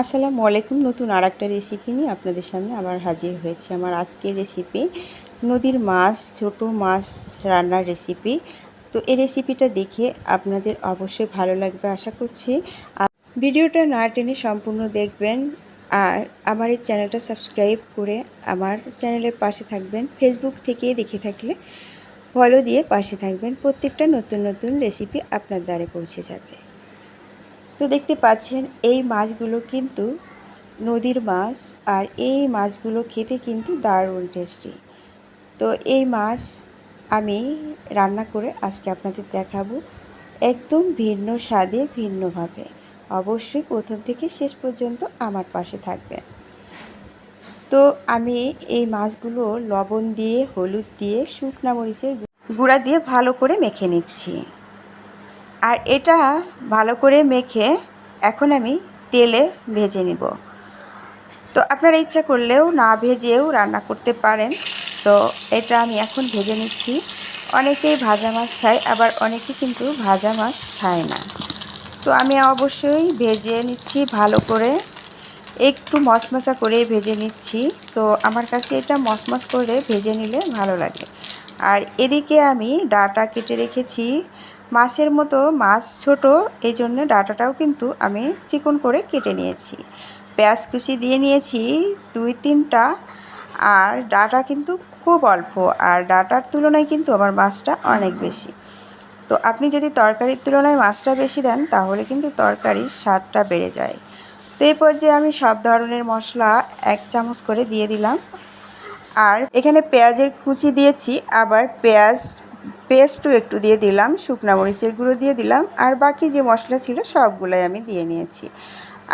আসসালামু আলাইকুম। নতুন আর একটা রেসিপি নিয়ে আপনাদের সামনে আবার হাজির হয়েছে। আমার আজকের রেসিপি নদীর মাছ, ছোট মাছ রান্নার রেসিপি তো এই রেসিপিটা দেখে আপনাদের অবশ্যই ভালো লাগবে, আশা করছি। আর ভিডিওটা না টেনে সম্পূর্ণ দেখবেন। আর আমার এই চ্যানেলটা সাবস্ক্রাইব করে আমার চ্যানেলের পাশে থাকবেন। ফেসবুক থেকে দেখে থাকলে ফলো দিয়ে পাশে থাকবেন। প্রত্যেকটা নতুন নতুন রেসিপি আপনার দ্বারে পৌঁছে যাবে। তো দেখতে পাচ্ছেন, এই মাছগুলো কিন্তু নদীর মাছ আর এই মাছগুলো খেতে কিন্তু দারুণ টেস্টি তো এই মাছ আমি রান্না করে আজকে আপনাদের দেখাবো একদম ভিন্ন স্বাদে, ভিন্নভাবে। অবশ্যই প্রথম থেকে শেষ পর্যন্ত আমার পাশে থাকবেন। তো আমি এই মাছগুলো লবণ দিয়ে, হলুদ দিয়ে, শুকনা মরিচের গুঁড়া দিয়ে ভালো করে মেখে নিচ্ছি। আর এটা ভালো করে মেখে এখন আমি তেলে ভেজে নিব। তো আপনারা ইচ্ছা করলেও না ভেজেও রান্না করতে পারেন। তো এটা আমি এখন ভেজে নিচ্ছি। অনেকেই ভাজা মাছ খায়, আবার অনেকে কিন্তু ভাজা মাছ খায় না। তো আমি অবশ্যই ভেজে নিচ্ছি ভালো করে। একটু মশমশা করে ভেজে নিচ্ছি। তো আমার কাছে এটা মশমশ করে ভেজে নিলে ভালো লাগে। আর এদিকে আমি ডাটা কেটে রেখেছি। মাছের মতো মাছ ছোট এই জন্য ডাটাটাও কিন্তু আমি চিকন করে কেটে নিয়েছি। পেঁয়াজ কুচি দিয়ে নিয়েছি দুই তিনটা, আর ডাটা কিন্তু খুব অল্প, আর ডাটার তুলনায় কিন্তু আমার মাছটা অনেক বেশি। তো আপনি যদি তরকারির তুলনায় মাছটা বেশি দেন, তাহলে কিন্তু তরকারির স্বাদটা বেড়ে যায়। তো এই পর্যায়ে আমি সব ধরনের মশলা এক চামচ করে দিয়ে দিলাম। আর এখানে পেঁয়াজের কুচি দিয়েছি, আবার পেঁয়াজ পেস্টও একটু দিয়ে দিলাম, শুকনা মরিচের গুঁড়ো দিয়ে দিলাম, আর বাকি যে মশলা ছিল সবগুলোই আমি দিয়ে নিয়েছি।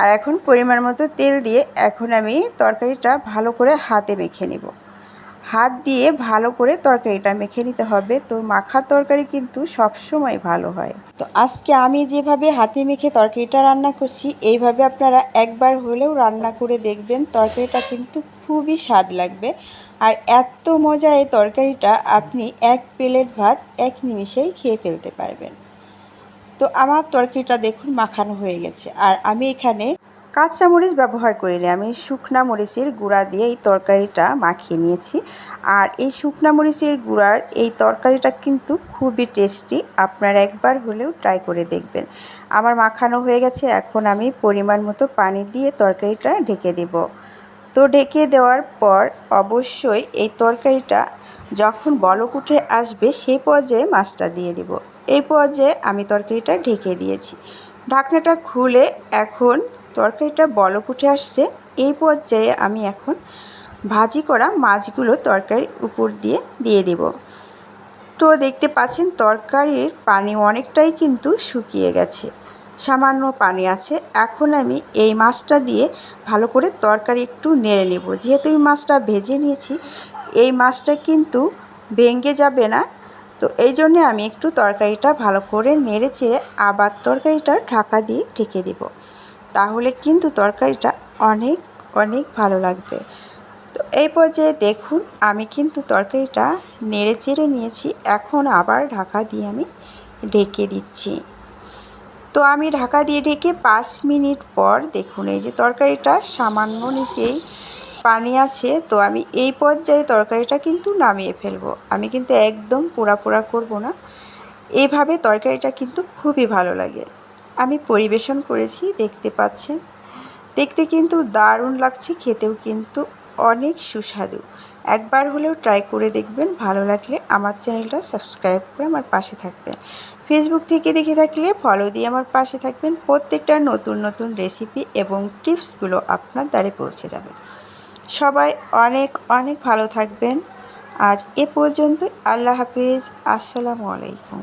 আর এখন পরিমাণ মতো তেল দিয়ে এখন আমি তরকারিটা ভালো করে হাতে মেখে নেব। হাত দিয়ে ভালো করে তরকারিটা মেখে নিতে হবে। তো মাখার তরকারি কিন্তু সবসময় ভালো হয়। তো আজকে আমি যেভাবে হাতে মেখে তরকারিটা রান্না করছি, এইভাবে আপনারা একবার হলেও রান্না করে দেখবেন তরকারিটা কিন্তু খুবই স্বাদ লাগবে। আর এত মজা এই তরকারিটা আপনি এক প্লেট ভাত, এক নিমিষেই খেয়ে ফেলতে পারবেন। তো আমার তরকারিটা দেখুন মাখানো হয়ে গেছে। আর আমি এখানে কাঁচা মরিচ ব্যবহার করিনি আমি শুকনা মরিচের গুঁড়া দিয়ে এই তরকারিটা মাখিয়ে নিয়েছি। আর এই শুকনা মরিচের গুঁড়ার এই তরকারিটা কিন্তু খুবই টেস্টি, আপনারা একবার হলেও ট্রাই করে দেখবেন। আমার মাখানো হয়ে গেছে, এখন আমি পরিমাণ মতো পানি দিয়ে তরকারিটা ঢেকে দেব। তো ঢেকে দেওয়ার পর অবশ্যই এই তরকারিটা যখন বলক উঠে আসবে সেই পর্যায়ে মাছটা দিয়ে দিব। এই পর্যায়ে আমি তরকারিটা ঢেকে দিয়েছি। ঢাকনাটা খুলে এখন তরকারিটা বলক উঠে আসছে। এই পর্যায়ে আমি এখন ভাজি করা মাছগুলো তরকারির উপর দিয়ে দিয়ে দেব। তো দেখতে পাচ্ছেন তরকারির পানি অনেকটাই কিন্তু শুকিয়ে গেছে। সামান্য পানি আছে। এখন আমি এই মাছটা দিয়ে ভালো করে তরকারি একটু নেড়ে নেব। যেহেতু এই মাছটা ভেজে নিয়েছি, এই মাছটা কিন্তু ভেঙে যাবে না। তো এই জন্যে আমি একটু তরকারিটা ভালো করে নেড়ে চেড়ে আবার তরকারিটা ঢাকা দিয়ে ঢেকে দেব। তাহলে কিন্তু তরকারিটা অনেক অনেক ভালো লাগবে। তো এই পর্যায়ে দেখুন, আমি কিন্তু তরকারিটা নেড়ে চেড়ে নিয়েছি। এখন আবার ঢাকা দিয়ে আমি ঢেকে দিচ্ছি। তো আমি ঢাকা দিয়ে ঢেকে পাঁচ মিনিট পর দেখুন, এই যে তরকারিটা সামান্য নিচেই পানি আছে, তো আমি এই পর্যায়ে তরকারিটা কিন্তু নামিয়ে ফেলব। আমি কিন্তু একদম পোড়া পোড়া করব না। এভাবে তরকারিটা কিন্তু খুবই ভালো লাগে। আমি পরিবেশন করেছি, দেখতে পাচ্ছেন। দেখতে কিন্তু দারুণ লাগছে, খেতেও কিন্তু অনেক সুস্বাদু। একবার হলেও ট্রাই করে দেখবেন, ভালো লাগলে আমার চ্যানেলটা সাবস্ক্রাইব করে আমার পাশে থাকবেন। ফেসবুক থেকে দেখে থাকলে ফলো দিয়ে আমার পাশে থাকবেন। প্রত্যেকটা নতুন নতুন রেসিপি এবং টিপসগুলো আপনার দ্বারে পৌঁছে যাবে। সবাই অনেক অনেক ভালো থাকবেন। আজ এ পর্যন্ত আল্লাহ হাফিজ। আসসালামু আলাইকুম।